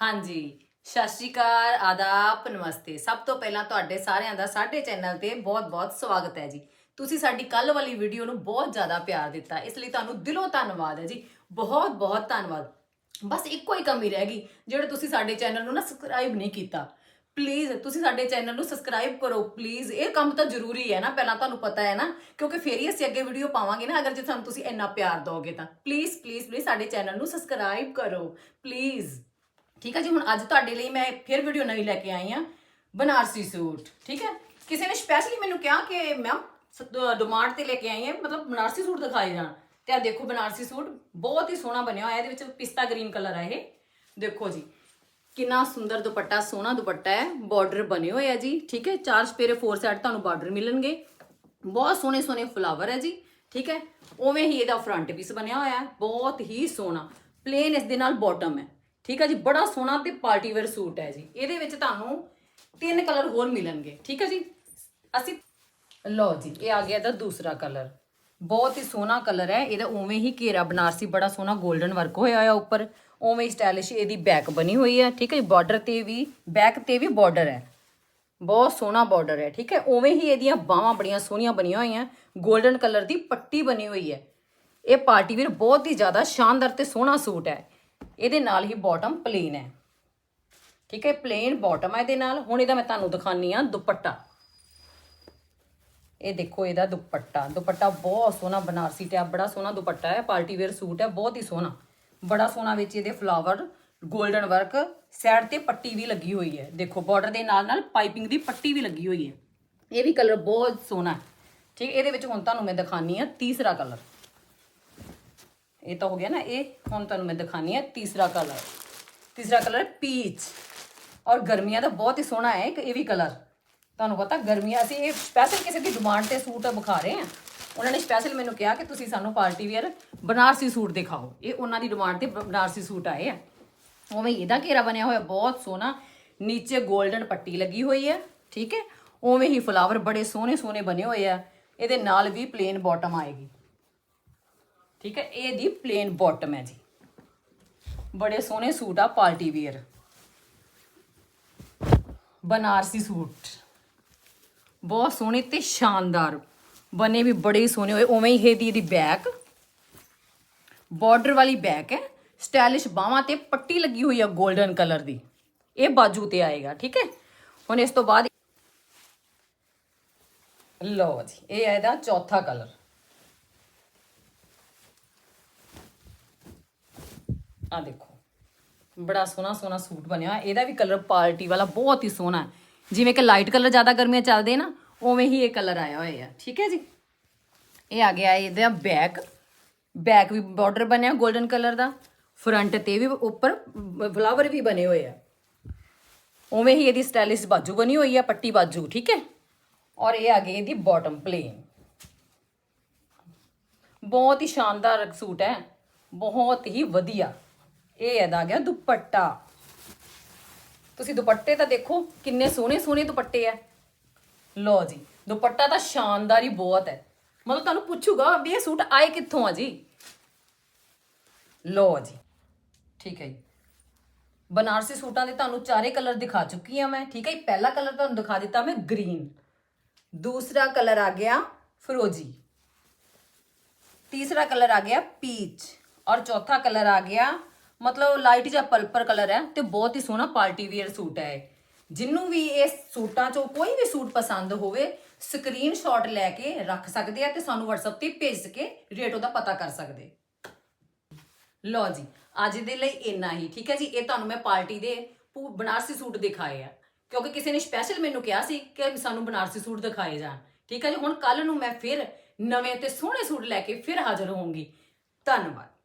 ਹਾਂਜੀ, ਸਤਿ ਸ਼੍ਰੀ ਅਕਾਲ, ਆਦਾਬ, ਨਮਸਤੇ। ਸਭ ਤੋਂ ਪਹਿਲਾਂ ਤੁਹਾਡੇ ਸਾਰਿਆਂ ਦਾ ਸਾਡੇ ਚੈਨਲ ਤੇ ਬਹੁਤ-ਬਹੁਤ ਸਵਾਗਤ ਹੈ ਜੀ। ਤੁਸੀਂ ਸਾਡੀ ਕੱਲ ਵਾਲੀ ਵੀਡੀਓ ਨੂੰ ਬਹੁਤ ਜ਼ਿਆਦਾ ਪਿਆਰ ਦਿੱਤਾ। ਇਸ ਲਈ ਤੁਹਾਨੂੰ ਦਿਲੋਂ ਧੰਨਵਾਦ ਹੈ ਜੀ। ਬਹੁਤ-ਬਹੁਤ ਧੰਨਵਾਦ। ਬਸ ਇੱਕੋ ਹੀ ਕਮੀ ਰਹਿ ਗਈ, ਜਿਹੜੇ ਤੁਸੀਂ ਸਾਡੇ ਚੈਨਲ ਨੂੰ ਨਾ ਸਬਸਕ੍ਰਾਈਬ ਨਹੀਂ ਕੀਤਾ। ਪਲੀਜ਼ ਤੁਸੀਂ ਸਾਡੇ ਚੈਨਲ ਨੂੰ ਸਬਸਕ੍ਰਾਈਬ ਕਰੋ। ਪਲੀਜ਼ ਇਹ ਕੰਮ ਤਾਂ ਜ਼ਰੂਰੀ ਹੈ ਨਾ। ਪਹਿਲਾਂ ਤੁਹਾਨੂੰ ਪਤਾ ਹੈ ਨਾ, ਕਿਉਂਕਿ ਫੇਰ ਹੀ ਅਸੀਂ ਅੱਗੇ ਵੀਡੀਓ ਪਾਵਾਂਗੇ ਨਾ। ਅਗਰ ਜੇ ਤੁਹਾਨੂੰ ਤੁਸੀਂ ਇੰਨਾ ਪਿਆਰ ਦਿਓਗੇ ਤਾਂ। ਪਲੀਜ਼ ਪਲੀਜ਼ ਪਲੀਜ਼ ਸਾਡੇ ਚੈਨਲ ਨੂੰ ਸਬਸਕ੍ਰਾਈਬ ਕਰੋ। ਪਲੀਜ਼ ਠੀਕ ਹੈ ਜੀ, ਹੁਣ ਅੱਜ ਤੁਹਾਡੇ ਲਈ ਮੈਂ ਫਿਰ ਵੀਡੀਓ ਨਵੀਂ ਲੈ ਕੇ ਆਈ ਹਾਂ, ਬਨਾਰਸੀ ਸੂਟ, ਠੀਕ ਹੈ? ਕਿਸੇ ਨੇ ਸਪੈਸ਼ਲੀ ਮੈਨੂੰ ਕਿਹਾ ਕਿ ਮੈਮ ਡਿਮਾਂਡ ਤੇ ਲੈ ਕੇ ਆਈ ਹਾਂ, ਮਤਲਬ ਬਨਾਰਸੀ ਸੂਟ ਦਿਖਾਏ ਜਾਣ ਤੇ ਆ ਦੇਖੋ ਬਨਾਰਸੀ ਸੂਟ, ਬਹੁਤ ਹੀ ਸੋਹਣਾ ਬਣਿਆ ਹੋਇਆ, ਇਹਦੇ ਵਿੱਚ ਪਿਸਤਾ ਗ੍ਰੀਨ ਕਲਰ ਹੈ ਇਹ। ਦੇਖੋ ਜੀ, ਕਿੰਨਾ ਸੁੰਦਰ ਦੁਪੱਟਾ, ਸੋਹਣਾ ਦੁਪੱਟਾ ਹੈ ਬਾਰਡਰ ਬਣੇ ਹੋਏ ਆ ਜੀ, ਠੀਕ ਹੈ? ਚਾਰ ਸਪੇਰੇ ਫੋਰ ਸਾਈਡ ਤੁਹਾਨੂੰ ਬਾਰਡਰ ਮਿਲਣਗੇ। ਬਹੁਤ ਸੋਹਣੇ ਸੋਹਣੇ ਫਲਾਵਰ ਹੈ ਜੀ, ਠੀਕ ਹੈ? ਉਵੇਂ ਹੀ ਇਹਦਾ ਫਰੰਟ ਪੀਸ ਬਣਿਆ ਹੋਇਆ ਹੈ ਬਹੁਤ ਹੀ ਸੋਹਣਾ ਪਲੇਨ ਇਸ ਦੇ ਨਾਲ ਬਾਟਮ ਹੈ। ਠੀਕ ਹੈ ਜੀ? ਬੜਾ ਸੋਹਣਾ ਤੇ ਪਾਰਟੀ ਵੇਅਰ ਸੂਟ ਹੈ ਜੀ। ਇਹਦੇ ਵਿੱਚ ਤੁਹਾਨੂੰ ਤਿੰਨ ਕਲਰ ਹੋਰ ਮਿਲਣਗੇ। ਠੀਕ ਹੈ ਜੀ? ਅਸੀਂ ਲਓ ਜੀ, ਇਹ ਆ ਗਿਆ ਇਹਦਾ ਦੂਸਰਾ ਕਲਰ। ਬਹੁਤ ਹੀ ਸੋਹਣਾ ਕਲਰ ਹੈ। ਇਹਦਾ ਉਵੇਂ ਹੀ ਘੇਰਾ ਬਨਾਰਸੀ, ਬੜਾ ਸੋਹਣਾ 골ਡਨ ਵਰਕ ਹੋਇਆ ਹੋਇਆ ਉੱਪਰ। ਉਵੇਂ ਹੀ ਸਟਾਈਲਿਸ਼ ਇਹਦੀ ਬੈਕ ਬਣੀ ਹੋਈ ਹੈ। ਠੀਕ ਹੈ ਜੀ? ਬਾਰਡਰ ਤੇ ਵੀ, ਬੈਕ ਤੇ ਵੀ ਬਾਰਡਰ ਹੈ। ਬਹੁਤ ਸੋਹਣਾ ਬਾਰਡਰ ਹੈ। ਠੀਕ ਹੈ? ਉਵੇਂ ਹੀ ਇਹਦੀਆਂ ਬਾਹਾਂ ਬੜੀਆਂ ਸੋਹਣੀਆਂ ਬਣੀਆਂ ਹੋਈਆਂ। 골ਡਨ ਕਲਰ ਦੀ ਪੱਟੀ ਬਣੀ ਹੋਈ ਹੈ। ਇਹ ਪਾਰਟੀ ਵੀਰ ਬਹੁਤ ਹੀ ਜ਼ਿਆਦਾ ਸ਼ਾਨਦਾਰ ਤੇ ਸੋਹਣਾ ਸੂਟ ਹੈ। ਇਹਦੇ ਨਾਲ ਹੀ ਬਾਟਮ ਪਲੇਨ ਹੈ। ਠੀਕ ਹੈ ਪਲੇਨ ਬਾਟਮ ਹੈ ਇਹਦੇ ਨਾਲ। ਹੁਣ ਇਹਦਾ ਮੈਂ ਤੁਹਾਨੂੰ ਦਿਖਾਨੀ ਆ ਦੁਪੱਟਾ। ਇਹ ਦੇਖੋ ਇਹਦਾ ਦੁਪੱਟਾ। ਦੁਪੱਟਾ ਬਹੁਤ ਸੋਹਣਾ ਬਨਾਰਸੀ ਤੇ ਬੜਾ ਸੋਹਣਾ ਦੁਪੱਟਾ ਹੈ। ਪਾਰਟੀ ਵੇਅਰ ਸੂਟ ਹੈ, ਬਹੁਤ ਹੀ ਸੋਹਣਾ। ਬੜਾ ਸੋਹਣਾ ਵਿੱਚ ਇਹਦੇ ਫਲਾਵਰ 골ਡਨ ਵਰਕ ਸਾਈਡ ਤੇ ਪੱਟੀ ਵੀ ਲੱਗੀ ਹੋਈ ਹੈ। ਦੇਖੋ ਬਾਰਡਰ ਦੇ ਨਾਲ ਨਾਲ ਪਾਈਪਿੰਗ ਦੀ ਪੱਟੀ ਵੀ ਲੱਗੀ ਹੋਈ ਹੈ। ਇਹ ਵੀ ਕਲਰ ਬਹੁਤ ਸੋਹਣਾ ਹੈ। ਠੀਕ, ਇਹਦੇ ਵਿੱਚ ਹੁਣ ਤੁਹਾਨੂੰ ਮੈਂ ਦਿਖਾਨੀ ਆ ਤੀਸਰਾ ਕਲਰ ਇਹ ਤਾਂ ਹੋ ਗਿਆ ਨਾ, ਇਹ ਹੁਣ ਤੁਹਾਨੂੰ ਮੈਂ ਦਿਖਾਨੀ ਆ ਤੀਸਰਾ ਕਲਰ ਤੀਸਰਾ ਕਲਰ ਪੀਚ ਔਰ ਗਰਮੀਆਂ ਦਾ ਬਹੁਤ ਹੀ ਸੋਹਣਾ ਹੈ, ਇੱਕ ਇਹ ਵੀ ਕਲਰ ਤੁਹਾਨੂੰ ਪਤਾ ਗਰਮੀਆਂ, ਅਸੀਂ ਇਹ ਸਪੈਸ਼ਲ ਕਿਸੇ ਦੀ ਡਿਮਾਂਡ ਤੇ ਸੂਟ ਵਿਖਾ ਰਹੇ ਹਾਂ। ਉਹਨਾਂ ਨੇ ਸਪੈਸ਼ਲ ਮੈਨੂੰ ਕਿਹਾ ਕਿ ਤੁਸੀਂ ਸਾਨੂੰ ਪਾਰਟੀ ਵੇਅਰ ਬਨਾਰਸੀ ਸੂਟ ਦਿਖਾਓ। ਇਹ ਉਹਨਾਂ ਦੀ ਡਿਮਾਂਡ ਤੇ ਬਨਾਰਸੀ ਸੂਟ ਆਏ ਆ। ਉਵੇਂ ਹੀ ਇਹਦਾ ਘੇਰਾ ਬਣਿਆ ਹੋਇਆ, ਬਹੁਤ ਸੋਹਣਾ। ਨੀਚੇ 골ਡਨ ਪੱਟੀ ਲੱਗੀ ਹੋਈ ਹੈ ਠੀਕ ਹੈ? ਉਵੇਂ ਹੀ ਫਲਾਵਰ ਬੜੇ ਸੋਹਣੇ ਸੋਹਣੇ ਬਣੇ ਹੋਏ ਆ। ਇਹਦੇ ਨਾਲ ਵੀ ਪਲੇਨ ਬਾਟਮ ਆਏਗੀ। ਠੀਕ ਹੈ? ਇਹ ਦੀ ਪਲੇਨ ਬਾਟਮ ਹੈ ਜੀ। ਬੜੇ ਸੋਹਣੇ ਸੂਟ ਆ, ਪਾਰਟੀ ਵੇਅਰ ਬਨਾਰਸੀ ਸੂਟ। ਬਹੁਤ ਸੋਹਣੇ ਤੇ ਸ਼ਾਨਦਾਰ। ਬਨੇ ਵੀ ਬੜੇ ਸੋਹਣੇ ਹੋਏ, ਉਵੇਂ ਹੀ ਇਹਦੀ ਇਹਦੀ ਬੈਕ ਬਾਰਡਰ ਵਾਲੀ ਬੈਕ ਹੈ। ਸਟਾਈਲਿਸ਼ ਬਾਹਾਂ ਤੇ ਪੱਟੀ ਲੱਗੀ ਹੋਈ ਆ 골ਡਨ ਕਲਰ ਦੀ। ਇਹ ਬਾਜੂ ਤੇ ਆਏਗਾ, ਠੀਕ ਹੈ? ਹੁਣ ਇਸ ਤੋਂ ਬਾਅਦ ਲਓ ਜੀ, ਇਹ ਹੈ ਇਹਦਾ ਚੌਥਾ ਕਲਰ ਆ ਦੇਖੋ ਬੜਾ ਸੋਹਣਾ ਸੋਹਣਾ ਸੂਟ ਬਣਿਆ ਹੋਇਆ। ਇਹਦਾ ਵੀ ਕਲਰ ਪਾਰਟੀ ਵਾਲਾ ਬਹੁਤ ਹੀ ਸੋਹਣਾ ਹੈ ਜਿਵੇਂ ਕਿ ਲਾਈਟ ਕਲਰ ਜ਼ਿਆਦਾ ਗਰਮੀਆਂ ਚੱਲਦੇ ਨਾ ਉਵੇਂ ਹੀ ਇਹ ਕਲਰ ਆਇਆ ਹੋਇਆ ਹੈ ਠੀਕ ਹੈ ਜੀ ਇਹ ਆ ਗਿਆ ਇਹਦਾ ਬੈਕ ਬੈਕ ਵੀ ਬਾਰਡਰ ਬਣਿਆ 골ਡਨ ਕਲਰ ਦਾ ਫਰੰਟ ਤੇ ਵੀ ਉੱਪਰ ਫਲਾਵਰ ਵੀ ਬਣੇ ਹੋਏ ਆ ਉਵੇਂ ਹੀ ਇਹਦੀ ਸਟਾਈਲਿਸ਼ ਬਾਜੂ ਬਣੀ ਹੋਈ ਆ ਪੱਟੀ ਬਾਜੂ ਠੀਕ ਹੈ ਔਰ ਇਹ ਆ ਗਈ ਇਹਦੀ ਬਾਟਮ ਪਲੇਨ ਬਹੁਤ ਹੀ ਸ਼ਾਨਦਾਰ ਸੂਟ ਹੈ ਬਹੁਤ ਹੀ ਵਧੀਆ ਇਹ ਇਹਦਾ ਆ ਗਿਆ ਦੁਪੱਟਾ। ਤੁਸੀਂ ਦੁਪੱਟੇ ਤਾਂ ਦੇਖੋ ਕਿੰਨੇ ਸੋਹਣੇ ਸੋਹਣੇ ਦੁਪੱਟੇ ਆ। ਲੋ ਜੀ, ਦੁਪੱਟਾ ਤਾਂ ਸ਼ਾਨਦਾਰ ਹੀ ਬਹੁਤ ਹੈ। ਮਤਲਬ ਤੁਹਾਨੂੰ ਪੁੱਛੂਗਾ ਵੀ ਇਹ ਸੂਟ ਆਏ ਕਿੱਥੋਂ ਆ ਜੀ? ਲੋ ਜੀ, ਠੀਕ ਹੈ ਜੀ। ਬਨਾਰਸੀ ਸੂਟਾਂ ਦੇ ਤੁਹਾਨੂੰ ਚਾਰੇ ਕਲਰ ਦਿਖਾ ਚੁੱਕੀ ਹਾਂ ਮੈਂ, ਠੀਕ ਹੈ ਜੀ। ਪਹਿਲਾ ਕਲਰ ਤੁਹਾਨੂੰ ਦਿਖਾ ਦਿੱਤਾ ਮੈਂ ਗ੍ਰੀਨ। ਦੂਸਰਾ ਕਲਰ ਆ ਗਿਆ ਫਰੋਜੀ। ਤੀਸਰਾ ਕਲਰ ਆ ਗਿਆ ਪੀਚ। ਔਰ ਚੌਥਾ ਕਲਰ ਆ ਗਿਆ ਮਤਲਬ ਲਾਈਟ ਜਿਹਾ ਪਰਪਲ ਕਲਰ ਹੈ ਤੇ ਬਹੁਤ ਹੀ ਸੋਹਣਾ ਪਾਰਟੀ ਵੇਅਰ ਸੂਟ ਹੈ ਇਹ। ਜਿਹਨੂੰ ਵੀ ਇਸ ਸੂਟਾਂ ਚੋਂ ਕੋਈ ਵੀ ਸੂਟ ਪਸੰਦ ਹੋਵੇ ਸਕਰੀਨਸ਼ਾਟ ਲੈ ਕੇ ਰੱਖ ਸਕਦੇ ਆ ਤੇ ਸਾਨੂੰ WhatsApp ਤੇ ਭੇਜ ਕੇ ਰੇਟ ਉਹਦਾ ਪਤਾ ਕਰ ਸਕਦੇ। ਲਓ ਜੀ, ਅੱਜ ਦੇ ਲਈ ਇੰਨਾ ਹੀ, ਠੀਕ ਹੈ ਜੀ? ਇਹ ਤੁਹਾਨੂੰ ਮੈਂ ਪਾਰਟੀ ਦੇ ਪੂ- ਬਨਾਰਸੀ ਸੂਟ ਦਿਖਾਏ ਆ। ਕਿਉਂਕਿ ਕਿਸੇ ਨੇ ਸਪੈਸ਼ਲ ਮੈਨੂੰ ਕਿਹਾ ਸੀ ਕਿ ਸਾਨੂੰ ਬਨਾਰਸੀ ਸੂਟ ਦਿਖਾਏ ਜਾਣ। ਠੀਕ ਹੈ ਜੀ? ਹੁਣ ਕੱਲ ਨੂੰ ਮੈਂ ਫਿਰ ਨਵੇਂ ਤੇ ਸੋਹਣੇ ਸੂਟ ਲੈ ਕੇ ਫਿਰ ਹਾਜ਼ਰ ਹੋਵਾਂਗੀ ਧੰਨਵਾਦ।